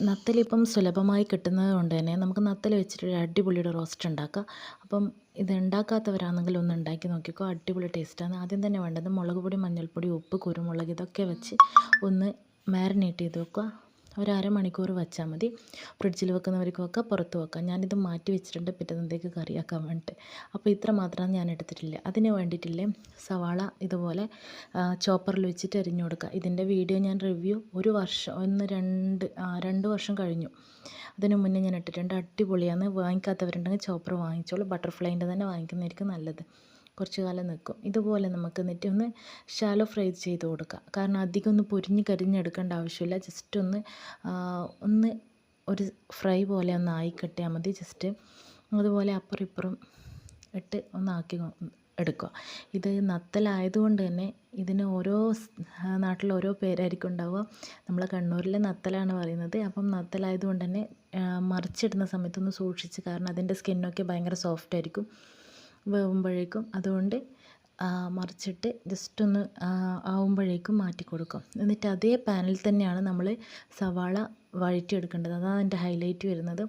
നത്തലിപ്പം സുലഭമായി കിട്ടുന്നത് കൊണ്ട് തന്നെ നമുക്ക് നത്തൽ വെച്ചിട്ട് ഒരു അടിപൊളിയുടെ റോസ്റ്റ് ഉണ്ടാക്കാം. അപ്പം ഇത് ഉണ്ടാക്കാത്തവരാണെങ്കിൽ ഒന്ന് ഉണ്ടാക്കി നോക്കിക്കോ. അടിപൊളി ടേസ്റ്റാണ്. ആദ്യം തന്നെ വേണ്ടത് മുളക് പൊടി മഞ്ഞൾപ്പൊടി ഉപ്പ് കുരുമുളക് ഇതൊക്കെ വെച്ച് ഒന്ന് മാരിനേറ്റ് ചെയ്ത് വെക്കുക. ഒരു അരമണിക്കൂർ വെച്ചാൽ മതി. ഫ്രിഡ്ജിൽ വെക്കുന്നവർക്ക് വെക്കാം പുറത്ത് വെക്കാം. ഞാനിത് മാറ്റി വെച്ചിട്ടുണ്ട്. പിറ്റന്നത്തേക്ക് കറിയാക്കാൻ വേണ്ടിയിട്ട് അപ്പോൾ ഇത്ര മാത്രമാണ് ഞാൻ എടുത്തിട്ടില്ല. അതിന് വേണ്ടിയിട്ടില്ലേ സവാള ഇതുപോലെ ചോപ്പറിൽ വെച്ചിട്ട് അരിഞ്ഞു കൊടുക്കുക. ഇതിന്റെ വീഡിയോ ഞാൻ റിവ്യൂ ഒരു വർഷം ഒന്ന് രണ്ട് രണ്ട് വർഷം കഴിഞ്ഞു. അതിന് മുന്നേ ഞാൻ ഇട്ടിട്ടുണ്ട്. അടിപൊളിയാണ്. വാങ്ങിക്കാത്തവരുണ്ടെങ്കിൽ ചോപ്പർ വാങ്ങിച്ചോളൂ. ബട്ടർഫ്ലൈന്റെ തന്നെ വാങ്ങിക്കുന്നതായിരിക്കും നല്ലത്. കുറച്ച് കാലം നിൽക്കും. ഇതുപോലെ നമുക്ക് എന്നിട്ട് ഒന്ന് ഷാലോ ഫ്രൈ ചെയ്ത് കൊടുക്കുക കാരണം അധികം ഒന്ന് പൊരിഞ്ഞ് കരിഞ്ഞെടുക്കേണ്ട ആവശ്യമില്ല. ജസ്റ്റ് ഒന്ന് ഒന്ന് ഒരു ഫ്രൈ പോലെ ഒന്ന് ആയി കിട്ടിയാൽ മതി. ജസ്റ്റ് അതുപോലെ അപ്പുറം ഇപ്പുറം ഇട്ട് ഒന്നാക്കി എടുക്കുക. ഇത് നത്തലായതുകൊണ്ട് തന്നെ ഇതിന് ഓരോ നാട്ടിൽ ഓരോ പേരായിരിക്കും ഉണ്ടാവുക. നമ്മൾ കണ്ണൂരിലെ നത്തലാണ് പറയുന്നത്. അപ്പം നത്തലായതുകൊണ്ട് തന്നെ മറിച്ചിടുന്ന സമയത്തൊന്ന് സൂക്ഷിച്ച് കാരണം അതിന്റെ സ്കിന്നൊക്കെ ഭയങ്കര സോഫ്റ്റ് ആയിരിക്കും. വേവുമ്പോഴേക്കും അതുകൊണ്ട് മറിച്ചിട്ട് ജസ്റ്റ് ഒന്ന് ആവുമ്പോഴേക്കും മാറ്റി കൊടുക്കും എന്നിട്ട് അതേ പാനിൽ തന്നെയാണ് നമ്മൾ സവാള വഴറ്റിയെടുക്കേണ്ടത്. അതാണ് അതിന്റെ ഹൈലൈറ്റ് വരുന്നത്.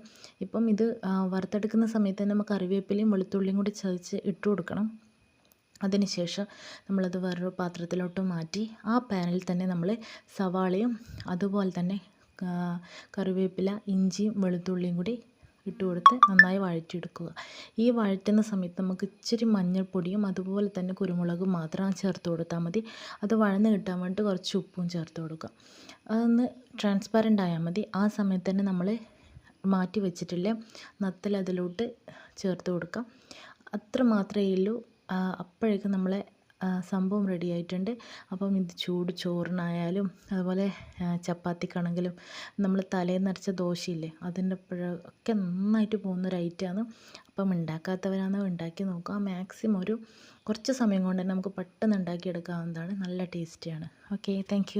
ഇപ്പം ഇത് വറുത്തെടുക്കുന്ന സമയത്ത് തന്നെ നമുക്ക് കറിവേപ്പിലയും വെളുത്തുള്ളിയും കൂടി ചതച്ച് ഇട്ട് കൊടുക്കണം. അതിനുശേഷം നമ്മളത് വേറൊരു പാത്രത്തിലോട്ട് മാറ്റി ആ പാനിൽ തന്നെ നമ്മൾ സവാളയും അതുപോലെ തന്നെ കറിവേപ്പില ഇഞ്ചിയും വെളുത്തുള്ളിയും കൂടി ഇട്ട് കൊടുത്ത് നന്നായി വഴറ്റിയെടുക്കുക. ഈ വഴറ്റുന്ന സമയത്ത് നമുക്ക് ഇച്ചിരി മഞ്ഞൾപ്പൊടിയും അതുപോലെ തന്നെ കുരുമുളകും മാത്രം ചേർത്ത് കൊടുത്താൽ മതി. അത് വഴന്ന് കിട്ടാൻ വേണ്ടിയിട്ട് കുറച്ച് ഉപ്പും ചേർത്ത് കൊടുക്കുക. അതൊന്ന് ട്രാൻസ്പാരന്റ് ആയാൽ മതി. ആ സമയത്ത് തന്നെ നമ്മൾ മാറ്റി വെച്ചിട്ടില്ലേ? നത്തൽ അതിലോട്ട് ചേർത്ത് കൊടുക്കുക. അത്ര മാത്രമേ ഉള്ളൂ. അപ്പോഴേക്കും നമ്മളെ സംഭവം റെഡി ആയിട്ടുണ്ട്. അപ്പം ഇത് ചൂട് ചോറിനായാലും അതുപോലെ ചപ്പാത്തിക്കാണെങ്കിലും നമ്മൾ തലേന്ന് അരച്ച ദോശയില്ലേ അതിന്റെ ഒക്കെ നന്നായിട്ട് പോകുന്ന ഒരു ഐറ്റമാണ് അപ്പം ഉണ്ടാക്കാത്തവരാണ് ഉണ്ടാക്കി നോക്കുക. മാക്സിമം ഒരു കുറച്ച് സമയം കൊണ്ട് തന്നെ നമുക്ക് പെട്ടെന്ന് ഉണ്ടാക്കിയെടുക്കാവുന്നതാണ്. നല്ല ടേസ്റ്റിയാണ് ഓക്കെ താങ്ക്